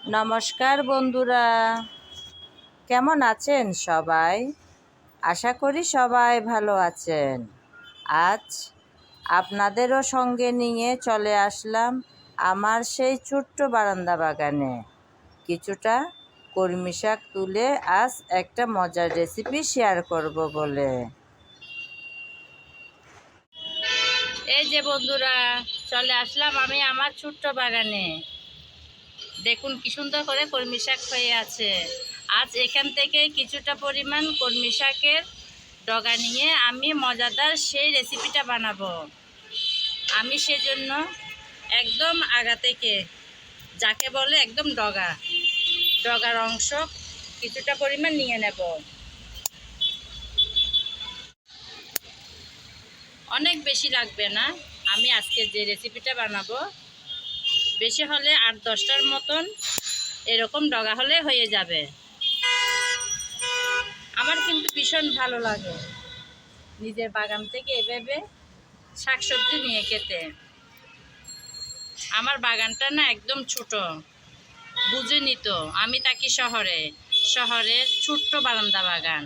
নমস্কার বন্ধুরা। কেমন আছেন সবাই? আশা করি সবাই ভালো আছেন। আজ আপনাদেরও সঙ্গে নিয়ে চলে আসলাম আমার সেই ছোট্ট বারান্দা বাগানে। কিছুটা কলমি শাক তুলে আজ একটা মজার রেসিপি শেয়ার করব বলে। এই যে বন্ধুরা, চলে আসলাম আমি আমার ছোট্ট বাগানে। দেখুন কি সুন্দর করে কলমি শাক হয়ে আছে। আজ এখান থেকে কিছুটা পরিমাণ কলমি শাকের ডগা নিয়ে আমি মজাদার সেই রেসিপিটা বানাবো। আমি সেজন্য একদম আগা থেকে, যাকে বলে একদম ডগা, ডগার অংশ কিছুটা পরিমাণ নিয়ে নেব। অনেক বেশি লাগবে না, আমি আজকে যে রেসিপিটা বানাবো বেশি হলে আট দশটার মতন এরকম ডগা হলে হয়ে যাবে। আমার কিন্তু ভীষণ ভালো লাগে নিজের বাগান থেকে এভাবে শাকসবজি নিয়ে খেতে। আমার বাগানটা না একদম ছোট, বুঝেনি তো, আমি থাকি শহরে, শহরের ছোট্ট বারান্দা বাগান।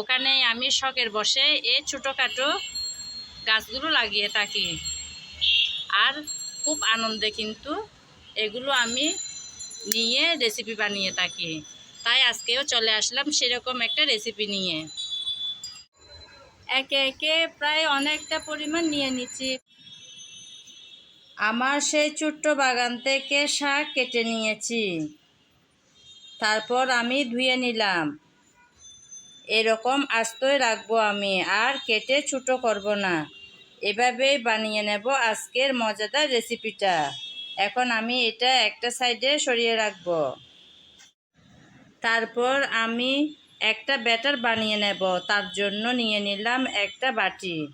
ওখানে আমি শখের বসে এই ছোটোখাটো গাছগুলো লাগিয়ে থাকি। আর খুব আনন্দে কিন্তু এগুলো আমি নিয়ে রেসিপি বানিয়ে থাকি। তাই আজকেও চলে আসলাম সেরকম একটা রেসিপি নিয়ে। একে একে প্রায় অনেকটা পরিমাণ নিয়ে নিচ্ছি। আমার সেই ছোট্ট বাগান থেকে শাক কেটে নিয়েছি। তারপর আমি ধুয়ে নিলাম। এরকম আস্তই রাখব আমি, আর কেটে ছোটো করব না। এভাবেই বানিয়ে নেব আজকের মজাদার রেসিপিটা। এখন আমি এটা একটা সাইডে সরিয়ে রাখব। তারপর আমি একটা ব্যাটার বানিয়ে নেব, তার জন্য নিয়ে নিলাম একটা বাটি।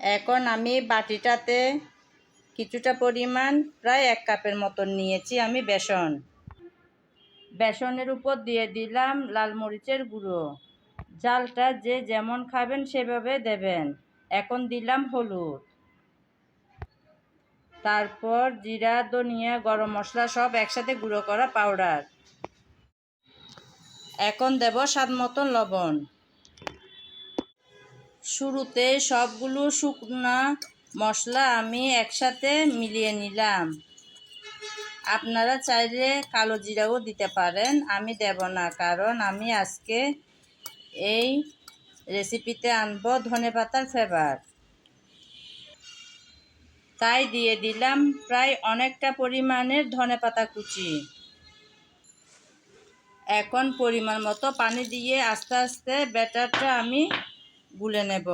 এখন আমি বাটিটাতে কিছুটা পরিমাণ প্রায় এক কাপের মতন নিয়েছি আমি বেসন। বেসনের উপর দিয়ে দিলাম লাল মরিচের গুঁড়ো। জালটা যে যেমন খাবেন সেভাবে দেবেন। এখন দিলাম হলুদ। তারপর জিরা, ধনিয়া, গরম মশলা সব একসাথে গুঁড়ো করা পাউডার। এখন দেব স্বাদ মতন লবণ। শুরুতে সবগুলো শুকনা মশলা আমি একসাথে মিলিয়ে নিলাম। আপনারা চাইলে কালো জিরাও দিতে পারেন, আমি দেব না, কারণ আমি আজকে এই রেসিপিতে আনব ধনে পাতার ফ্লেভার তাই দিয়ে দিলাম প্রায় অনেকটা পরিমাণের ধনে পাতা কুচি। এখন পরিমাণ মতো পানি দিয়ে আস্তে আস্তে ব্যাটারটা আমি গুলে নেব।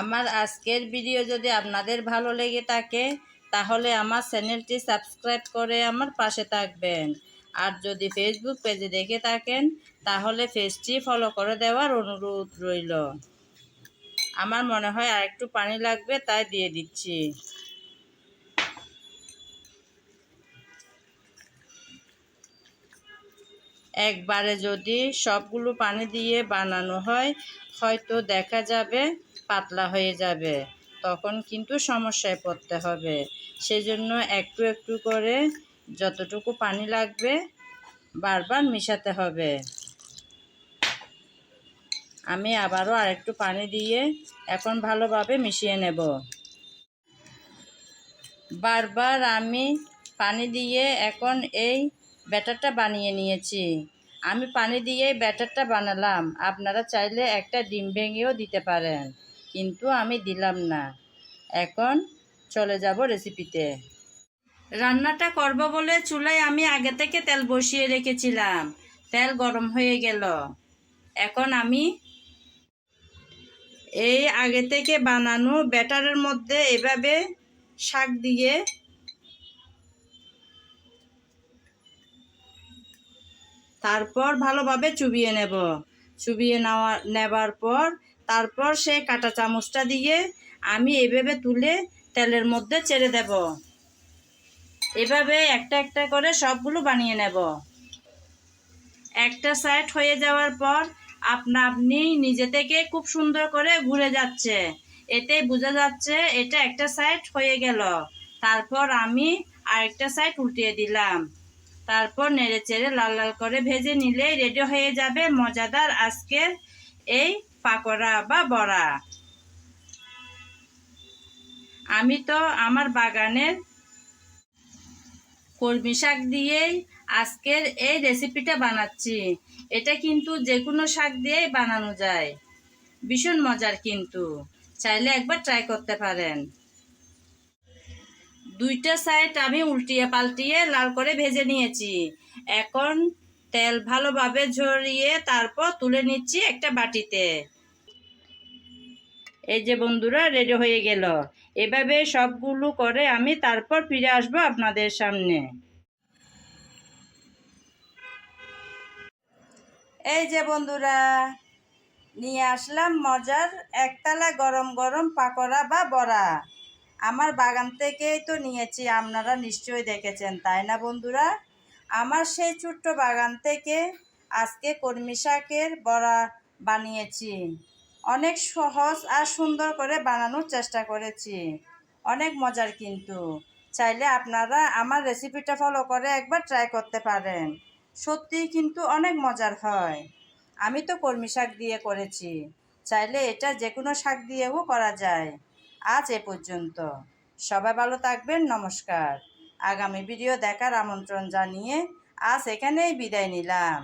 আমার আজকের ভিডিও যদি আপনাদের ভালো লেগে থাকে, তাহলে আমার চ্যানেলটি সাবস্ক্রাইব করে আমার পাশে থাকবেন। আর যদি ফেসবুক পেজে দেখে থাকেন, তাহলে পেজটি ফলো করে দেওয়ার অনুরোধ রইল। আমার মনে হয় আর একটু পানি লাগবে, তাই দিয়ে দিচ্ছি। একবারে যদি সবগুলো পানি দিয়ে বানানো হয়, হয়তো দেখা যাবে পাতলা হয়ে যাবে। তখন কিন্তু সমস্যায় পড়তে হবে। সেজন্য একটু একটু করে যতটুকু পানি লাগবে বারবার মিশাতে হবে। আমি আবারও আরেকটু পানি দিয়ে এখন ভালোভাবে মিশিয়ে নেব। বারবার আমি পানি দিয়ে এখন এই ব্যাটারটা বানিয়ে নিয়েছি। আমি পানি দিয়ে ব্যাটারটা বানালাম। আপনারা চাইলে একটা ডিম ভেঙেও দিতে পারেন, কিন্তু আমি দিলাম না। এখন চলে যাব রেসিপিতে। রান্নাটা করব বলে চুলায় আমি আগে থেকে তেল বসিয়ে রেখেছিলাম। তেল গরম হয়ে গেল। এখন আমি এই আগে থেকে বানানো ব্যাটারের মধ্যে এভাবে শাক দিয়ে তারপর ভালোভাবে চুবিয়ে নেব। চুবিয়ে নেওয়া, নেবার পর তারপর সেই কাঁটা চামচটা দিয়ে আমি এভাবে তুলে তেলের মধ্যে ছেড়ে দেব। এভাবে একটা একটা করে সবগুলো বানিয়ে নেব। একটা সাইড হয়ে যাওয়ার পর আপনা আপনি নিজে থেকে খুব সুন্দর করে ঘুরে যাচ্ছে। এতে বোঝা যাচ্ছে এটা একটা সাইড হয়ে গেল। তারপর আমি আরেকটা সাইড উল্টিয়ে দিলাম। তারপর নেড়ে চেড়ে লাল লাল করে ভেজে নিলেই রেডি হয়ে যাবে মজাদার আজকের এই পাকোড়া বা বড়া। আমি তো আমার বাগানের কলমি শাক দিয়েই আজকের এই রেসিপিটা বানাচ্ছি। এটা কিন্তু যে কোনো শাক দিয়েই বানানো যায়। ভীষণ মজার কিন্তু। চাইলে একবার ট্রাই করতে পারেন। দুইটা সাইড আমি উল্টিয়ে পাল্টিয়ে লাল করে ভেজে নিয়েছি। এখন তেল ভালোভাবে ঝরিয়ে তারপর তুলে নিচ্ছি একটা বাটিতে। এই যে বন্ধুরা রেডি হয়ে গেল। এভাবে সবগুলো করে আমি তারপর ফিরে আসব আপনাদের সামনে। এই যে বন্ধুরা, নিয়ে আসলাম মজার একতলা গরম গরম পাকোড়া বা বড়া। আমার বাগান থেকেই তো নিয়েছি, আপনারা নিশ্চয়ই দেখেছেন, তাই না বন্ধুরা? আমার সেই ছোট্ট বাগান থেকে আজকে কর্মী শাকের বড়া বানিয়েছি। অনেক সহজ আর সুন্দর করে বানানোর চেষ্টা করেছি। অনেক মজার কিন্তু। চাইলে আপনারা আমার রেসিপিটা ফলো করে একবার ট্রাই করতে পারেন। সত্যিই কিন্তু অনেক মজার হয়। আমি তো কলমি শাক দিয়ে করেছি। চাইলে এটা যে কোনো শাক দিয়েও করা যায়। আজ এ পর্যন্ত। সবাই ভালো থাকবেন, নমস্কার। আগামী ভিডিও দেখার আমন্ত্রণ জানিয়ে আজ এখানেই বিদায় নিলাম।